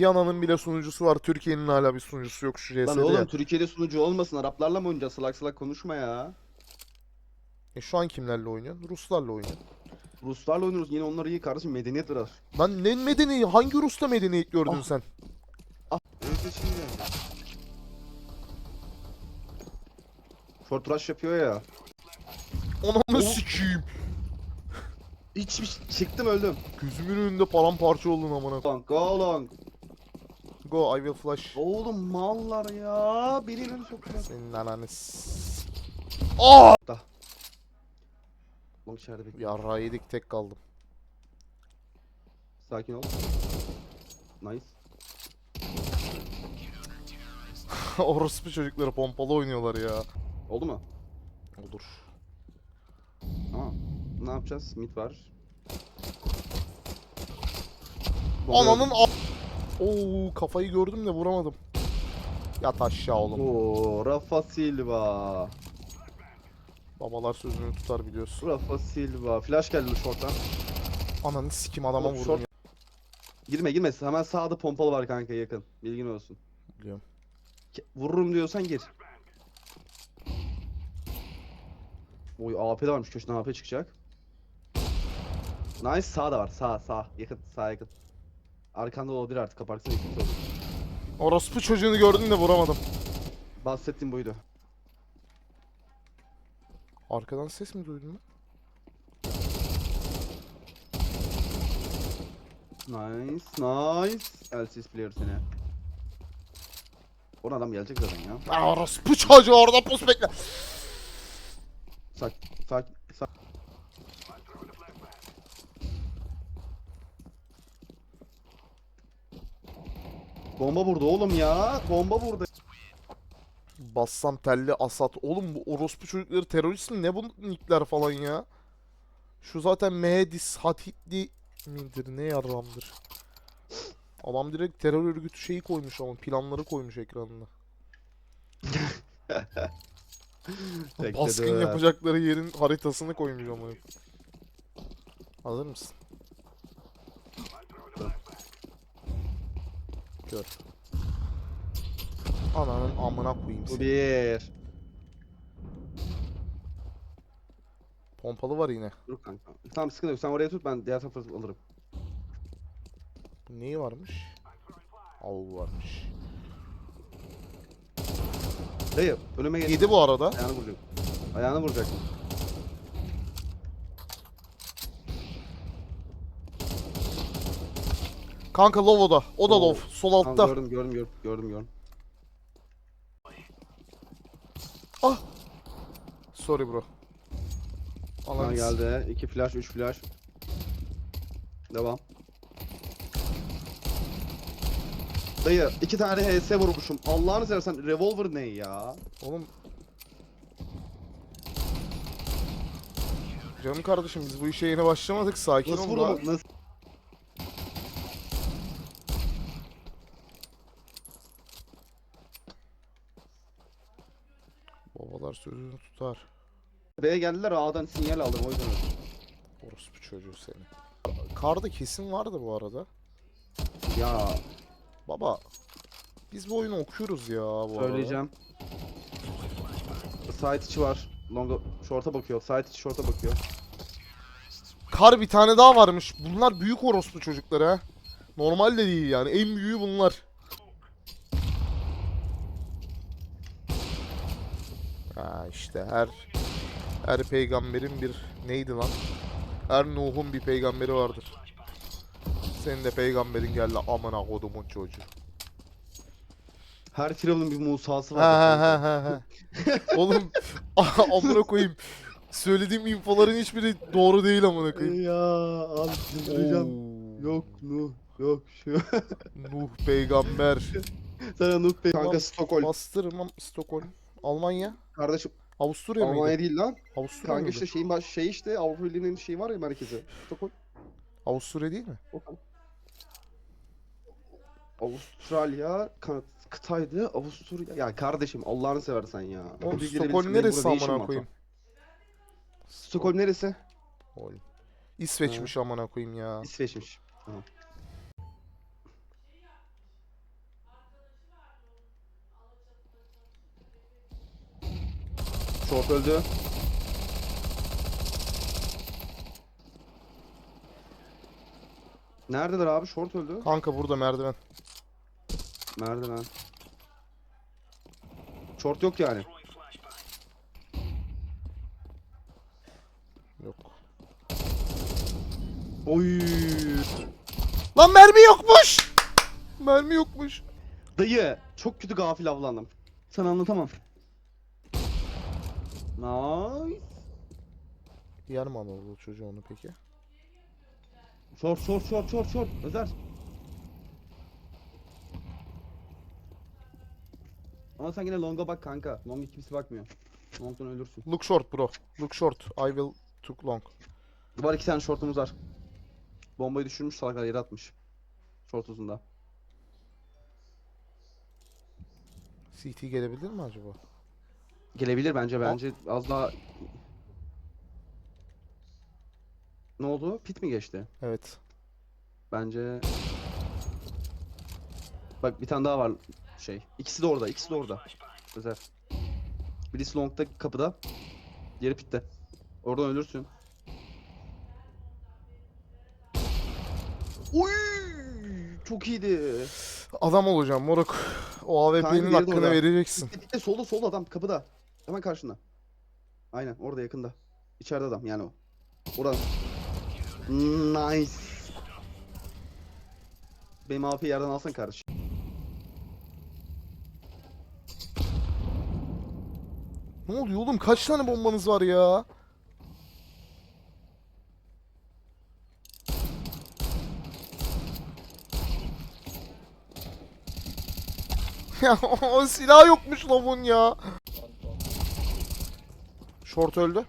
Yana'nın bile sunucusu var. Türkiye'nin hala bir sunucusu yok şu Lan CS'de oğlum ya. Türkiye'de sunucu olmasın. Araplarla mı oynayacağız? Salak salak konuşma ya. E şu an kimlerle oynuyorsun? Ruslarla oynuyorsun. Ruslarla oynuyoruz. Yine onlar iyi kardeşim. Medeniyet biraz. Lan ne medeni? Hangi Rus'ta medeniyet gördün Ah. sen? Evet şimdi. Short rush yapıyor ya. Ananı sikeyim. Hiçbir şey- çıktım öldüm. Gözümün önünde paramparça oldun amına. Long go long. Go I will flash. Oğlum mallar ya. Beni ileri soktular. Senin ananı s- Aa! Long içeride bekliyor. Yarrağı yedik tek kaldım. Sakin ol. Nice. Orospu çocukları pompalı oynuyorlar ya. Oldu mu? Olur. Tamam. Ne yapacağız? Mid var. Ananın a- Oo kafayı gördüm de vuramadım. Yat aşağı oğlum. Oo, Rafa Silva. Babalar sözünü tutar biliyorsun. Rafa Silva. Flash geldi short'tan. Ananı sikim adama Oğlum, vurdum short- ya. Girme girme. Hemen sağda pompalı var kanka yakın. Bilgin olsun. Biliyorum. Ke- Vururum diyorsan gir. Oy AP de varmış köşeden AP çıkacak. Nice sağ da var sağ sağ yakın sağ yakın. Arkanda olabilir artık kaparsın ikisi olur. Orospu çocuğunu gördüm de vuramadım. Bahsettiğim buydu. Arkadan ses mi duydun lan? Nice nice. LCS player seni. Oradan adam gelecek zaten ya. Aa, orospu çocuğu orada pus bekle. Sak sak sak. Bomba vurdu oğlum ya. Bomba vurdu. Bassam telli asat. Oğlum bu orospu çocukları terörist mi? Ne bu nickler falan ya? Şu zaten Mehedis Hatitli midir? Ne yarramdır? Adam direkt terör örgütü şeyi koymuş ama planları koymuş ekranına. Baskın yapacakları yerin haritasını koymuş ama. Hazır mısın? Gör. Ananın amına koyayım Bu seni. bir. Pompalı var yine. Dur kanka. Tamam sıkıntı yok. Sen oraya tut ben diğer tarafa alırım. Neyi varmış? Av varmış. Dayı önüme geç. Yedi bu arada. Ayağını vuracak. Ayağını vuracak. Kanka low o da. O da Oo. low. Sol altta. Tamam gördüm gördüm gördüm gördüm gördüm. Sorry bro. S- geldi. 2 flash 3 flash. Devam. Dayı iki tane HS vurmuşum. Allah'ını seversen revolver ne ya? Oğlum. Canım kardeşim biz bu işe yeni başlamadık. Sakin Nasıl ol. vurdu? Nasıl? Babalar sözünü tutar. B'ye geldiler A'dan sinyal aldım o yüzden öldüm. Orospu çocuğu seni. Karda kesin vardı bu arada. Ya Baba. Biz bu oyunu okuyoruz ya bu arada. söyleyeceğim. Side içi var. Longa short'a bakıyor. Side içi short'a bakıyor. Kar bir tane daha varmış. Bunlar büyük orospu çocukları ha. Normal de değil yani. En büyüğü bunlar. Ha işte her her peygamberin bir neydi lan? Her Nuh'un bir peygamberi vardır. Senin de peygamberin geldi amına kodumun çocuğu. Her firavunun bir Musa'sı var. ha ha ha. ha. Oğlum amına koyayım. Söylediğim infoların hiçbiri doğru değil amına koyayım. Ya abi çıldıracağım. Yok Nuh. Yok şu. Nuh peygamber. Sana Nuh. Tamam, Kanka Stockholm. Bastırmam Stockholm. Almanya. Kardeşim Avusturya mıydı? Almanya değil lan. Avusturya Kanka mıydı? işte şeyin baş şey işte Avrupa Birliği'nin şeyi var ya merkezi. Stockholm. Avusturya değil mi? Avustralya kan- kıtaydı. Avusturya. Ya kardeşim Allah'ını seversen ya. Oğlum Stockholm gelebilirsin, benim neresi burada ne işim amına var koyayım? Stockholm neresi? Stockholm. İsveç'miş amına koyayım ya. İsveç'miş. Tamam. Short öldü. Neredeler abi? Short öldü. Kanka burada merdiven. Merdiven. Short yok yani. Yok. Oy. Lan mermi yokmuş. Mermi yokmuş. Dayı çok kötü gafil avlandım. Sana anlatamam. Nice. Yer mi Anadolu çocuğu onu peki? Short short short short short. Özer. Ama sen yine longa bak kanka. Long kimse bakmıyor. Long'dan ölürsün. Look short bro. Look short. I will took long. Var iki tane shortumuz var. Bombayı düşürmüş salaklar yere atmış. Short uzunda. CT gelebilir mi acaba? Gelebilir bence bence az daha... Ne oldu? Pit mi geçti? Evet. Bence... Bak bir tane daha var şey. İkisi de orada, ikisi de orada. Özer. Birisi long'da kapıda. Diğeri pitte. Oradan ölürsün. Uy! Çok iyiydi. Adam olacağım moruk. O Kanka, AWP'nin diğeri de hakkını vereceksin. Pitte, pitte solda solda adam kapıda. Hemen karşında. Aynen orada yakında. İçeride adam yani o. Oradan. Nice. Benim AP yerden alsan kardeşim. Ne oluyor oğlum? Kaç tane bombanız var ya? Ya o silah yokmuş lavun ya. Short öldü.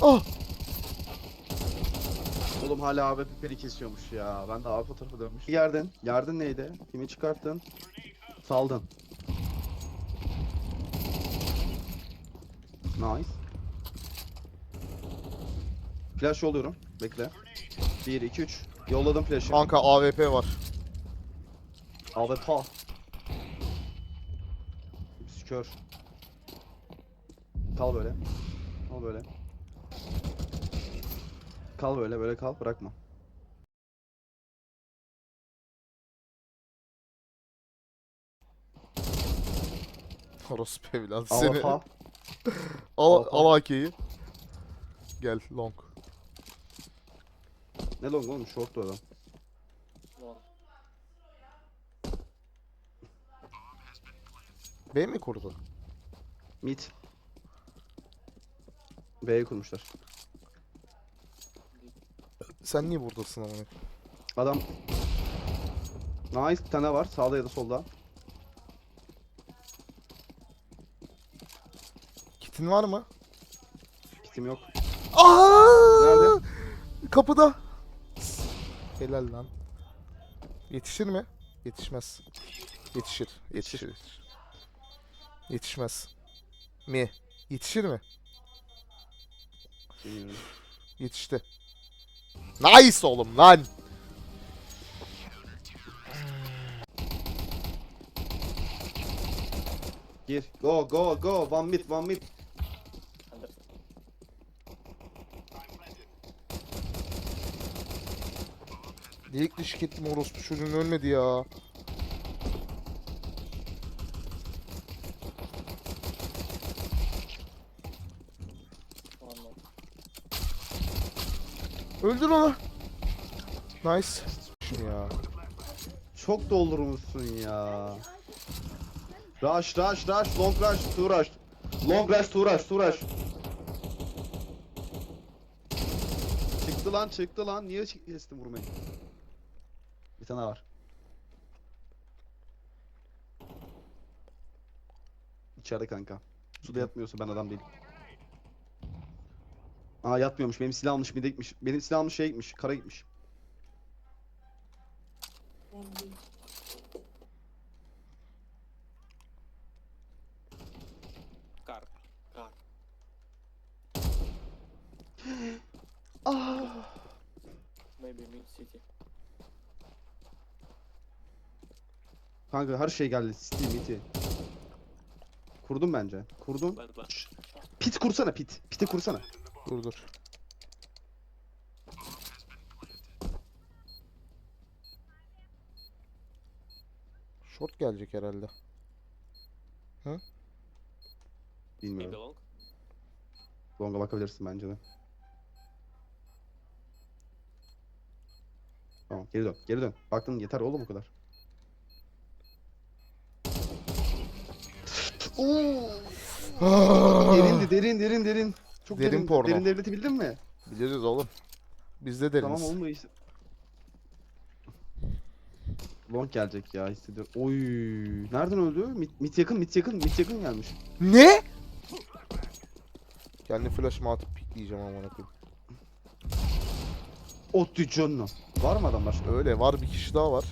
Ah! Oğlum hala abi piperi kesiyormuş ya. Ben de abi fotoğrafı dönmüş. Yerdin. Yerdin neydi? Kimi çıkarttın? Saldın. Nice. Flash yolluyorum. Bekle. 1 2 3. Yolladım flash'ı. Kanka AWP var. Pa. Hepsi kör. Kal böyle. Kal böyle. Kal böyle böyle kal bırakma. Orospu evladı seni. Al, Al, al AK'yi. Gel long. Ne long oğlum short adam. B mi kurdu? Mid. B'ye kurmuşlar. Sen niye buradasın ama? Adam Nice bir tane var sağda ya da solda. Kitin var mı? Kitim yok. Aa! Nerede? Kapıda. Helal lan. Yetişir mi? Yetişmez. Yetişir. Yetişir. yetişir. Yetişmez. Mi? Yetişir mi? Bilmiyorum. Yetişti. Nice oğlum lan. Gir. Go go go. One mid one mid. Delik dişik ettim orospu çocuğun ölmedi ya. Öldür onu. Nice. Ya. Çok doldurmuşsun ya. Rush rush rush long rush two rush. Long rush two rush two rush. Çıktı lan çıktı lan. Niye kestin vurmayı? Bir tane var. İçeride kanka. Suda yatmıyorsa ben adam değilim. Aa yatmıyormuş. Benim silah almış bir de gitmiş. Benim silah almış şey gitmiş. Kara gitmiş. Car. Car. Ah. Maybe me. CT. Kanka her şey geldi. Steam, iti. Kurdum bence. Kurdum. Ben ben. Pit kursana pit. Piti kursana. Dur dur. Short gelecek herhalde. Maybe Bilmiyorum. long. Long'a bakabilirsin bence de. Tamam geri dön. Geri dön. Baktın yeter oğlum bu kadar. Derindi derin derin derin. Çok Derin derin. porno. Derin devleti bildin mi? Biliriz oğlum. Biz de deriniz. Tamam olmuyor işte. Long gelecek ya hissediyorum. Oy, nereden öldü? Mit, mit yakın, mit yakın, mit yakın gelmiş. Ne? Kendi flash'ımı atıp pikleyeceğim amına koyayım. Ottu canına. Var mı adam başka? Öyle var bir kişi daha var.